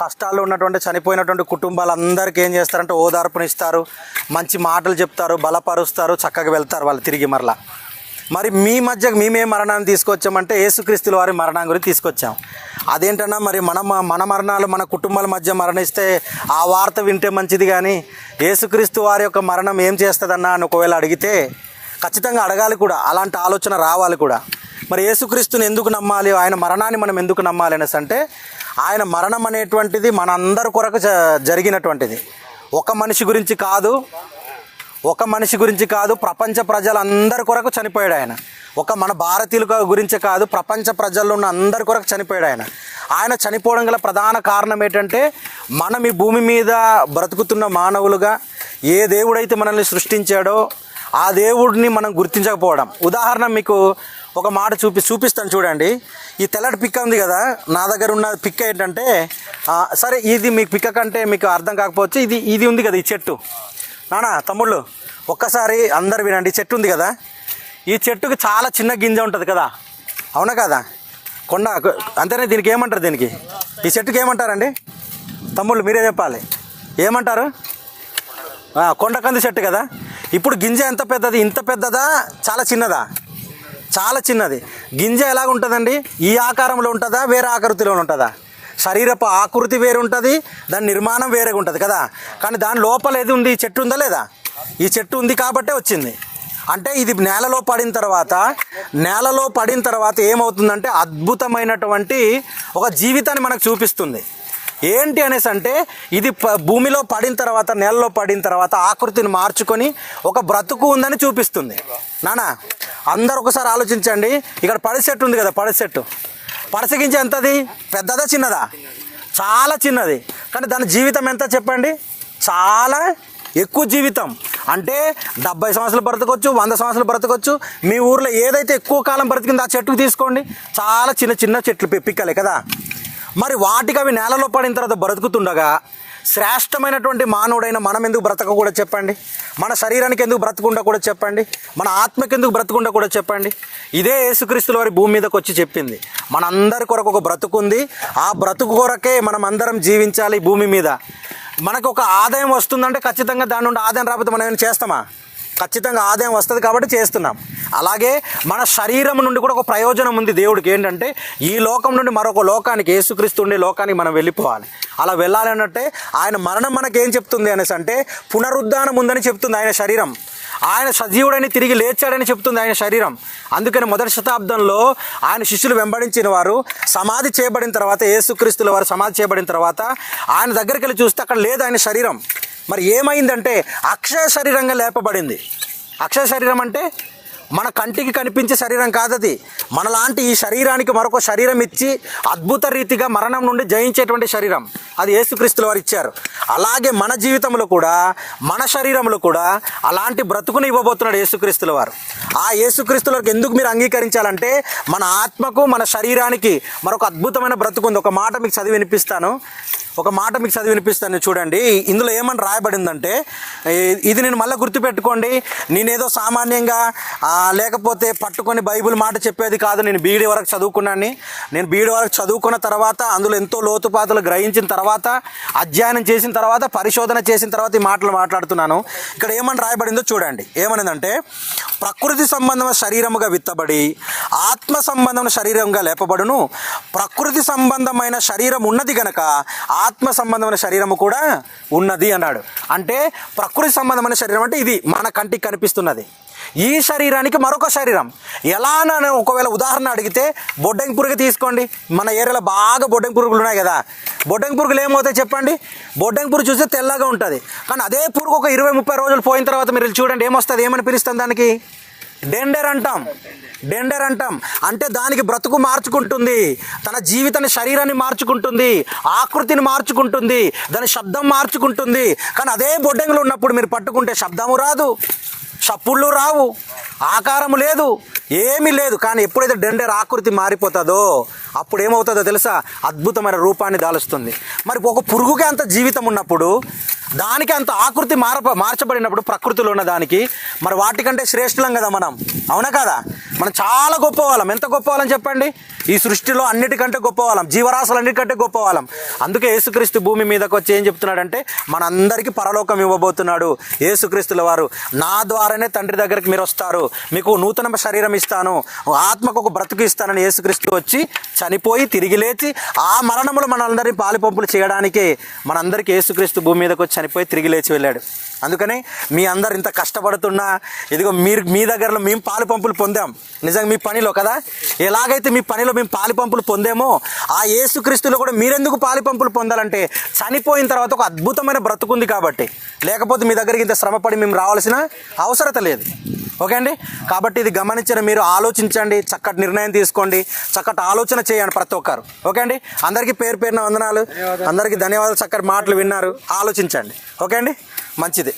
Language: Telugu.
కష్టాల్లో ఉన్నటువంటి చనిపోయినటువంటి కుటుంబాలందరికీ ఏం చేస్తారంటే ఓదార్పునిస్తారు. మంచి మాటలు చెప్తారు బలపరుస్తారు చక్కగా వెళ్తారు వాళ్ళు తిరిగి మరలా. మరి మీ మధ్య మేమే మరణాన్ని తీసుకొచ్చామంటే యేసుక్రీస్తుల వారి మరణం గురించి తీసుకొచ్చాం. అదేంటన్నా మరి మన మన మరణాలు మన కుటుంబాల మధ్య మరణిస్తే ఆ వార్త వింటే మంచిది కానీ యేసుక్రీస్తు వారి యొక్క మరణం ఏం చేస్తుందన్నా అని ఒకవేళ అడిగితే ఖచ్చితంగా అడగాలి కూడా. అలాంటి ఆలోచన రావాలి కూడా. మరి యేసుక్రీస్తుని ఎందుకు నమ్మాలి? ఆయన మరణాన్ని మనం ఎందుకు నమ్మాలి అనేసి అంటే ఆయన మరణం అనేటువంటిది మనందరి కొరకు జ- జరిగినటువంటిది. ఒక మనిషి గురించి కాదు ఒక మనిషి గురించి కాదు ప్రపంచ ప్రజలందరి కొరకు చనిపోయాడు ఆయన. ఒక మన భారతీయుల గురించి గురించే కాదు ప్రపంచ ప్రజల్లో ఉన్న అందరి కొరకు చనిపోయాడు ఆయన. ఆయన చనిపోవడం గల ప్రధాన కారణం ఏంటంటే మనం ఈ భూమి మీద బ్రతుకుతున్న మానవులుగా ఏ దేవుడైతే మనల్ని సృష్టించాడో ఆ దేవుడిని మనం గుర్తించకపోవడం. ఉదాహరణ మీకు ఒక మాట చూపి చూపిస్తాను చూడండి. ఈ తెల్లటి పిక్క ఉంది కదా నా దగ్గర ఉన్న పిక్క ఏంటంటే సరే ఇది మీకు పిక్క కంటే మీకు అర్థం కాకపోవచ్చు ఇది ఇది ఉంది కదా ఈ చెట్టు. నానా తమ్ముళ్ళు ఒక్కసారి అందరు వినండి. ఈ చెట్టు ఉంది కదా ఈ చెట్టుకి చాలా చిన్న గింజ ఉంటుంది కదా. అవునా కదా? కొండ అంతేనే? దీనికి ఏమంటారు దీనికి? ఈ చెట్టుకి ఏమంటారండి? తమ్ముళ్ళు మీరే చెప్పాలి. ఏమంటారు? కొండకంది చెట్టు కదా. ఇప్పుడు గింజ ఎంత పెద్దది? ఇంత పెద్దదా? చాలా చిన్నదా? చాలా చిన్నది. గింజ ఎలాగ ఉంటుందండి? ఈ ఆకారంలో ఉంటుందా? వేరే ఆకృతిలో ఉంటుందా? శరీరపు ఆకృతి వేరు ఉంటుంది దాని నిర్మాణం వేరేగా ఉంటుంది కదా? కానీ దాని లోపల ఏది ఉంది? ఈ చెట్టు ఉందా లేదా? ఈ చెట్టు ఉంది కాబట్టే వచ్చింది. అంటే ఇది నేలలో పడిన తర్వాత నేలలో పడిన తర్వాత ఏమవుతుందంటే అద్భుతమైనటువంటి ఒక జీవితాన్ని మనకు చూపిస్తుంది. ఏంటి అనేసి అంటే ఇది ప- భూమిలో పడిన తర్వాత నేలలో పడిన తర్వాత ఆకృతిని మార్చుకొని ఒక బ్రతుకు ఉందని చూపిస్తుంది. నానా అందరు ఒకసారి ఆలోచించండి. ఇక్కడ పడిసెట్టు ఉంది కదా పడి చెట్టు పడసగించి ఎంతది? పెద్దదా చిన్నదా? చాలా చిన్నది. కానీ దాని జీవితం ఎంత చెప్పండి? చాలా ఎక్కువ జీవితం. అంటే డెబ్బై సంవత్సరాలు బ్రతకొచ్చు వంద సంవత్సరాలు బ్రతకొచ్చు. మీ ఊర్లో ఏదైతే ఎక్కువ కాలం బ్రతికిందో ఆ చెట్టుకు తీసుకోండి. చాలా చిన్న చిన్న చెట్లు పిక్కలే కదా. మరి వాటికి అవి నేలలో పడిన తర్వాత బ్రతుకుతుండగా శ్రేష్టమైనటువంటి మానవుడైన మనం ఎందుకు బ్రతక కూడా చెప్పండి? మన శరీరానికి ఎందుకు బ్రతకుండా కూడా చెప్పండి? మన ఆత్మకి ఎందుకు బ్రతకుండా కూడా చెప్పండి? ఇదే యేసుక్రీస్తుల వారి భూమి మీదకి వచ్చి చెప్పింది. మనందరి కొరకు ఒక బ్రతుకుంది ఆ బ్రతుకు కొరకే మనం అందరం జీవించాలి భూమి మీద. మనకు ఒక ఆదాయం వస్తుందంటే ఖచ్చితంగా దాని నుండి ఆదాయం రాకపోతే మనం ఏమైనా చేస్తామా? ఖచ్చితంగా ఆదాయం వస్తుంది కాబట్టి చేస్తున్నాం. అలాగే మన శరీరం నుండి కూడా ఒక ప్రయోజనం ఉంది దేవుడికి. ఏంటంటే ఈ లోకం నుండి మరొక లోకానికి యేసుక్రీస్తు ఉండే లోకానికి మనం వెళ్ళిపోవాలి. అలా వెళ్ళాలి అన్నట్టే ఆయన మరణం మనకేం ఏం చెప్తుంది అనేసి అంటే పునరుద్ధానం ఉందని చెప్తుంది ఆయన శరీరం. ఆయన సజీవుడని తిరిగి లేచాడని చెప్తుంది ఆయన శరీరం. అందుకని మొదటి శతాబ్దంలో ఆయన శిష్యులు వెంబడించిన వారు సమాధి చేయబడిన తర్వాత యేసుక్రీస్తుల వారు సమాధి చేయబడిన తర్వాత ఆయన దగ్గరికి వెళ్ళి చూస్తే అక్కడ లేదు ఆయన శరీరం. మరి ఏమైందంటే అక్షయ శరీరంగా లేపబడింది. అక్షయ శరీరం అంటే మన కంటికి కనిపించే శరీరం కాదది. మనలాంటి ఈ శరీరానికి మరొక శరీరం ఇచ్చి అద్భుత రీతిగా మరణం నుండి జయించేటువంటి శరీరం అది ఏసుక్రీస్తుల వారు ఇచ్చారు. అలాగే మన జీవితంలో కూడా మన శరీరంలో కూడా అలాంటి బ్రతుకుని ఇవ్వబోతున్నాడు యేసుక్రీస్తుల వారు. ఆ యేసుక్రీస్తుల వారికి ఎందుకు మీరు అంగీకరించాలంటే మన ఆత్మకు మన శరీరానికి మరొక అద్భుతమైన బ్రతుకు ఉంది. ఒక మాట మీకు చదివి వినిపిస్తాను. ఒక మాట మీకు చదివి వినిపిస్తాను చూడండి. ఇందులో ఏమని రాయబడిందంటే ఇది నేను మళ్ళీ గుర్తుపెట్టుకోండి. నేనేదో సామాన్యంగా లేకపోతే పట్టుకొని బైబిల్ మాట చెప్పేది కాదు. నేను బీఈడి వరకు చదువుకున్నాను నేను బీఈడి వరకు చదువుకున్న తర్వాత అందులో ఎంతో లోతుపాతులు గ్రహించిన తర్వాత అధ్యయనం చేసిన తర్వాత పరిశోధన చేసిన తర్వాత ఈ మాటలు మాట్లాడుతున్నాను. ఇక్కడ ఏమని రాయబడిందో చూడండి. ఏమనిందంటే ప్రకృతి సంబంధమైన శరీరముగా విత్తబడి ఆత్మ సంబంధమైన శరీరంగా లేపబడును. ప్రకృతి సంబంధమైన శరీరం ఉన్నది గనక ఆత్మ సంబంధమైన శరీరము కూడా ఉన్నది అన్నాడు. అంటే ప్రకృతి సంబంధమైన శరీరం అంటే ఇది మన కంటికి కనిపిస్తున్నది. ఈ శరీరానికి మరొక శరీరం. ఎలా అని ఒకవేళ ఉదాహరణ అడిగితే బొడ్డంగి పురుగు తీసుకోండి. మన ఏరియాలో బాగా బొడ్డంగి పురుగులు ఉన్నాయి కదా. బొడ్డంగి పురుగులు ఏమవుతాయి చెప్పండి? బొడ్డంగి పురుగు చూస్తే తెల్లగా ఉంటుంది. కానీ అదే పురుగు ఒక ఇరవై ముప్పై రోజులు పోయిన తర్వాత మీరు చూడండి ఏమొస్తుంది ఏమని పిలుస్తాం దానికి? డెండర్ అంటాం. డెండర్ అంటాం. అంటే దానికి బ్రతుకు మార్చుకుంటుంది. తన జీవితాన్ని శరీరాన్ని మార్చుకుంటుంది. ఆకృతిని మార్చుకుంటుంది. దాని శబ్దం మార్చుకుంటుంది. కానీ అదే బొడ్డెంగులు ఉన్నప్పుడు మీరు పట్టుకుంటే శబ్దము రాదు. చప్పుళ్ళు రావు. ఆకారము లేదు. ఏమీ లేదు. కానీ ఎప్పుడైతే డెండర్ ఆకృతి మారిపోతుందో అప్పుడు ఏమవుతుందో తెలుసా? అద్భుతమైన రూపాన్ని దాలుస్తుంది. మరి ఒక పురుగుకి అంత జీవితం ఉన్నప్పుడు దానికి అంత ఆకృతి మారప మార్చబడినప్పుడు ప్రకృతిలో ఉన్న దానికి మరి వాటికంటే శ్రేష్ఠులం కదా మనం. అవునా కదా? మనం చాలా గొప్ప వాళ్ళం ఎంత గొప్ప వాళ్ళం చెప్పండి? ఈ సృష్టిలో అన్నిటికంటే గొప్ప వాళ్ళం జీవరాశులు అన్నిటికంటే గొప్ప వాళ్ళం అందుకే యేసుక్రీస్తు భూమి మీదకి వచ్చి ఏం చెప్తున్నాడంటే మనందరికీ పరలోకం ఇవ్వబోతున్నాడు యేసుక్రీస్తుల వారు. నా ద్వారానే తండ్రి దగ్గరికి మీరు వస్తారు. మీకు నూతన శరీరం ఇస్తాను. ఆత్మకు ఒక బ్రతుకు ఇస్తానని యేసుక్రీస్తు వచ్చి చనిపోయి తిరిగి లేచి ఆ మరణములు మనందరినీ పాలిపంపులు చేయడానికి మనందరికీ యేసుక్రీస్తు భూమి మీదకి వచ్చి చనిపోయి తిరిగి లేచి వెళ్ళాడు. అందుకని మీ అందరు ఇంత కష్టపడుతున్నా ఇదిగో మీరు మీ దగ్గరలో మేము పాలు పంపులు పొందాం. నిజంగా మీ పనిలో కదా? ఎలాగైతే మీ పనిలో మేము పాలిపంపులు పొందేమో ఆ యేసుక్రీస్తులో కూడా మీరెందుకు పాలిపంపులు పొందాలంటే చనిపోయిన తర్వాత ఒక అద్భుతమైన బ్రతుకుంది కాబట్టి. లేకపోతే మీ దగ్గరికి ఇంత శ్రమపడి మేము రావాల్సిన అవసరత లేదు. ఓకే అండి? కాబట్టి ఇది గమనించిన మీరు ఆలోచించండి చక్కటి నిర్ణయం తీసుకోండి చక్కటి ఆలోచన చేయండి ప్రతి ఒక్కరు. ఓకే అండి? అందరికీ పేరు పేరున వందనాలు. అందరికీ ధన్యవాదాలు చక్కటి మాటలు విన్నారు. ఆలోచించండి. ఓకే అండి? మంచిది.